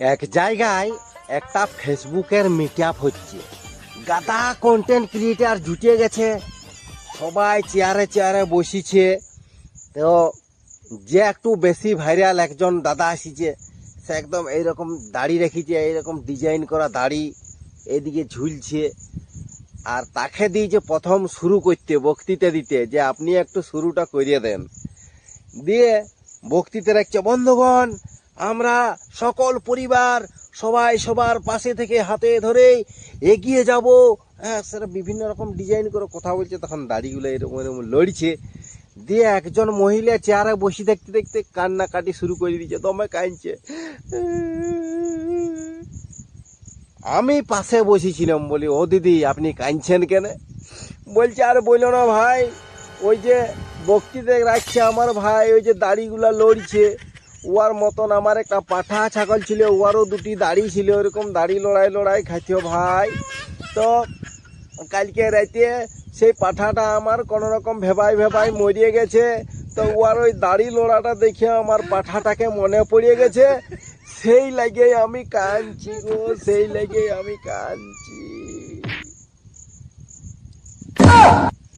এক জায়গায় একটা ফেসবুকের মিট আপ হচ্ছে। গাদা কন্টেন্ট ক্রিয়েটার জুটে গেছে। সবাই চেয়ারে চেয়ারে বসিছে। তো যে একটু বেশি ভাইরাল একজন দাদা আসিছে, সে একদম এইরকম দাড়ি রেখেছে, এইরকম ডিজাইন করা দাড়ি এদিকে ঝুলছে। আর তাকে দিয়ে যে প্রথম শুরু করতে, বক্তৃতা দিতে, যে আপনি একটু শুরুটা করিয়ে দেন। দিয়ে বক্তৃতা রাখছে, বন্ধুগণ আমরা সকল পরিবার সবাই সবার পাশে থেকে হাতে ধরে এগিয়ে যাব। হ্যাঁ সেটা বিভিন্ন রকম ডিজাইন করে কথা বলছে, তখন দাড়িগুলো এরকম এরকম লড়ছে। দিয়ে একজন মহিলা চেয়ারে বসে দেখতে দেখতে কান্নাকাটি শুরু করে দিয়েছে, দমে কাঁদছে। আমি পাশে বসেছিলাম বলি, ও দিদি, আপনি কাঁদছেন কেন? বলছে, আর বলল না ভাই, ওই যে বক্তৃতা রাখছে আমার ভাই, ওই যে দাড়িগুলা লড়ছে। ওয়ার মতন আমার একটা পাঠা ছাগল ছিল ওয়ারও দুটি দাড়ি ছিল ওরকম দাড়ি লড়াই লড়াই খাইতো ভাই। তো কালকে রাতে সেই পাঠাটা আমার কোনো রকম ভেবাই ভেবাই মরিয়ে গেছে। তো ওয়ার ওই দাড়ি লড়াটা দেখে আমার পাঠাটাকে মনে পড়ে গেছে। সেই লাগে আমি কাঁদছি গো, সেই লাগে আমি কাঁদছি।